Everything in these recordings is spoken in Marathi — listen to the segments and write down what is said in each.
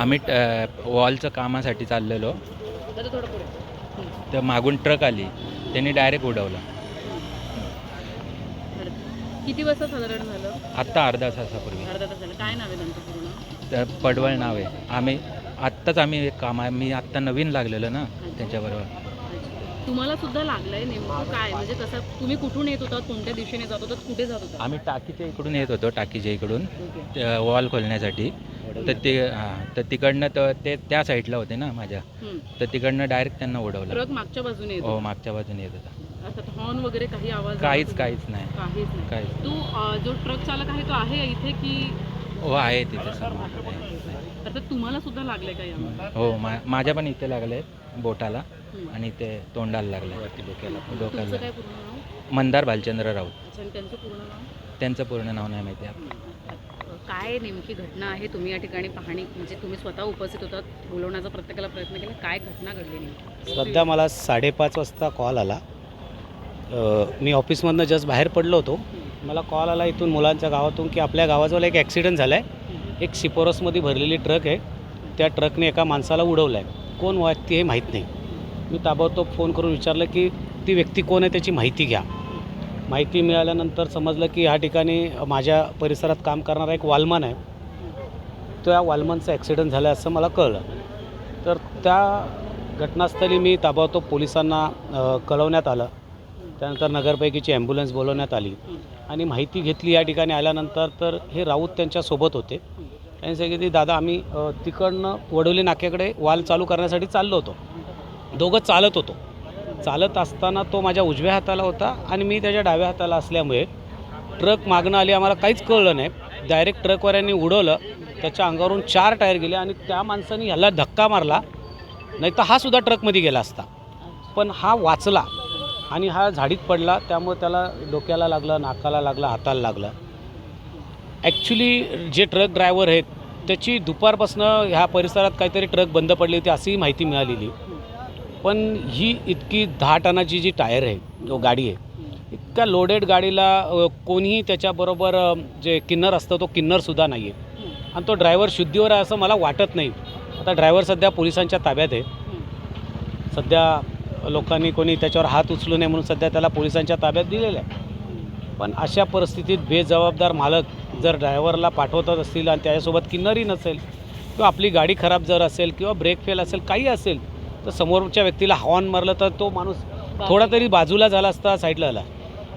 आम्ही वॉलचं कामासाठी चाललेलो. तर मागून ट्रक आली. त्यांनी डायरेक्ट उडवलं. किती वाजता साधारण झालं? आत्ता अर्धा तासापूर्वी. अर्धा काय नाव आहे त्यांचं पूर्ण? तर पडवळ नाव आहे. आम्ही आत्ताच आम्ही काम आहे. मी आत्ता नवीन लागलेलो ना त्याच्याबरोबर. तुम्हाला सुद्धा लागलंय नेमकं काय? म्हणजे कसं तुम्ही कुठून येत होतात कोणत्या दिशेने जात होतात कुठे जात होतात आम्ही टाकीच्या इकडून येत होतो टाकीच्या इकडून. वॉल खोलण्यासाठी. तर ते हां तर तिकडनं तर ते त्या साईडला होते ना माझ्या. हं. तर तिकडनं डायरेक्ट त्यांना उडवलं. ट्रक मागच्या बाजूने येतो हो मागच्या बाजूने येत होता. हॉर्न वगैरे काही आवाज आला काहीच? काहीच नाही. काहीच नाही. काहीच तू अं, जो ट्रक चालक आहे तो आहे इथे की हो आहे तिथे. समोर आता तुम्हाला सुद्धा लागले का यामध्ये हो मा माझ्या पण इथे लागले बोटाला. आणि ते तोंडाला लागले वरती डोक्याला तुमचं डोक्याला. काय पूर्ण नाव? मंदार भालचंद्र राऊत. अच्छा आणि त्यांचं पूर्ण नाव? त्यांचं पूर्ण नाव नाही माहिती आहे. काय नेमकी घटना आहे? तुम्ही या ठिकाणी पाहणी म्हणजे तुम्ही स्वतः उपस्थित होतात बोलवण्याचा प्रत्येकाला प्रयत्न केला काय घटना घडली नेमकी? सध्या मला साडेपाच वाजता कॉल आला. अ, मी ऑफिसमधनं जस्ट बाहेर पडलो होतो. मला कॉल आला इथून मुलांच्या गावातून की आपल्या गावाजवळ एक ॲक्सिडेंट झाला आहे एक सिपोरसमध्ये भरलेली ट्रक आहे. त्या ट्रकने एका माणसाला उडवलं आहे कोण व्यक्ती हे माहीत नाही. मी ताबडतोब फोन करून विचारलं की ती व्यक्ती कोण आहे? त्याची माहिती घ्या. माहिती मिळाल्यानंतर समजलं की ह्या ठिकाणी माझ्या परिसरात काम करणारा एक वालमान आहे. त्या वालमानचा ॲक्सिडेंट झाला असं मला कळलं. तर त्या घटनास्थळी मी ताबडतोब पोलिसांना कळवण्यात आलं. त्यानंतर नगरपैकीची ॲम्ब्युलन्स बोलवण्यात आली. आणि माहिती घेतली या ठिकाणी आल्यानंतर तर हे राऊत त्यांच्यासोबत होते. त्यांनी सांगितले दादा आम्ही तिकडनं वडोली नाक्याकडे वाल चालू करण्यासाठी चाललो होतो. दोघं चालत होतो. चालत असताना तो माझ्या उजव्या हाताला होता आणि मी त्याच्या डाव्या हाताला असल्यामुळे ट्रक मागणं आली आम्हाला काहीच कळलं नाही. डायरेक्ट ट्रकवाल्यांनी उडवलं. त्याच्या अंगावरून चार टायर गेले आणि त्या माणसाने ह्याला धक्का मारला. नाही तर हा सुद्धा ट्रकमध्ये गेला असता. पण हा वाचला आणि हा झाडीत पडला. त्यामुळे त्याला डोक्याला लागलं नाकाला लागलं हाताला लागलं. ॲक्च्युली जे ट्रक ड्रायव्हर आहेत त्याची दुपारपासनं ह्या परिसरात काहीतरी ट्रक बंद पडली होती अशीही माहिती मिळालेली. पण ही इतकी दहा टनाची जी टायर आहे जो गाडी आहे इतक्या लोडेड गाडीला कोणीही त्याच्याबरोबर जे किन्नर असतं तो किन्नरसुद्धा नाही आहे आणि तो ड्रायव्हर शुद्धीवर आहे असं मला वाटत नाही. आता ड्रायव्हर सध्या पोलिसांच्या ताब्यात आहे. सध्या लोकांनी कोणी त्याच्यावर हात उचलू नये म्हणून सध्या त्याला पोलिसांच्या ताब्यात दिलेलं आहे पण अशा परिस्थितीत बेजबाबदार मालक जर ड्रायव्हरला पाठवत असतील आणि त्याच्यासोबत किन्नरही नसेल किंवा आपली गाडी खराब जर असेल किंवा ब्रेक फेल असेल काही असेल तर समोरच्या व्यक्तीला हॉर्न मारलं तर तो माणूस थोडा तरी बाजूला झाला असता साईडला आला.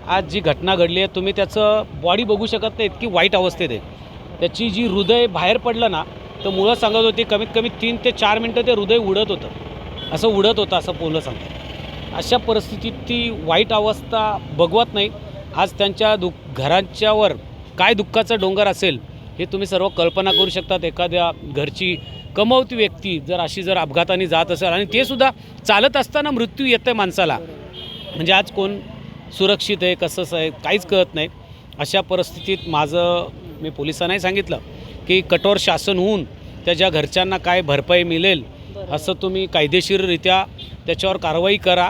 आज जी घटना घडली आहे तुम्ही त्याचं बॉडी बघू शकत नाही इतकी वाईट अवस्थेत आहे. त्याची जी हृदय बाहेर पडलं ना तर मुळं सांगत होती कमीत कमी तीन ते चार मिनटं ते हृदय उडत होतं. असं उडत होतं असं मुलं सांगतात. अशा परिस्थितीत ती वाईट अवस्था बघवत नाही. आज त्यांच्या दु घरांच्यावर काय दुःखाचं डोंगर असेल हे तुम्ही सर्व कल्पना करू शकतात. एखाद्या घरची कमवती व्यक्ती जर अशी जर अपघाताने जात असेल आणि ते सुद्धा चालत असताना मृत्यू येतं आहे माणसाला म्हणजे आज कोण सुरक्षित आहे कसंच आहे काहीच कळत नाही. अशा परिस्थितीत माझं मी पोलिसांनाही सांगितलं की कठोर शासन होऊन त्याच्या घरच्यांना काय भरपाई मिळेल असं तुम्ही कायदेशीररित्या त्याच्यावर कारवाई करा.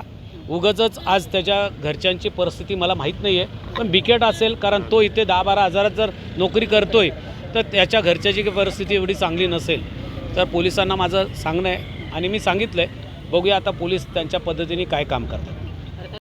उगजच आज त्याच्या घरच्यांची परिस्थिती मला माहीत नाही आहे पण बिकेट असेल कारण तो इथे दहा बारा हजारात जर नोकरी करतोय तर त्याच्या घरच्याची परिस्थिती एवढी चांगली नसेल. तर पोलिसांना माझं सांगणं आहे आणि मी सांगितलं आहे बघूया आता पोलीस त्यांच्या पद्धतीने काय काम करतात.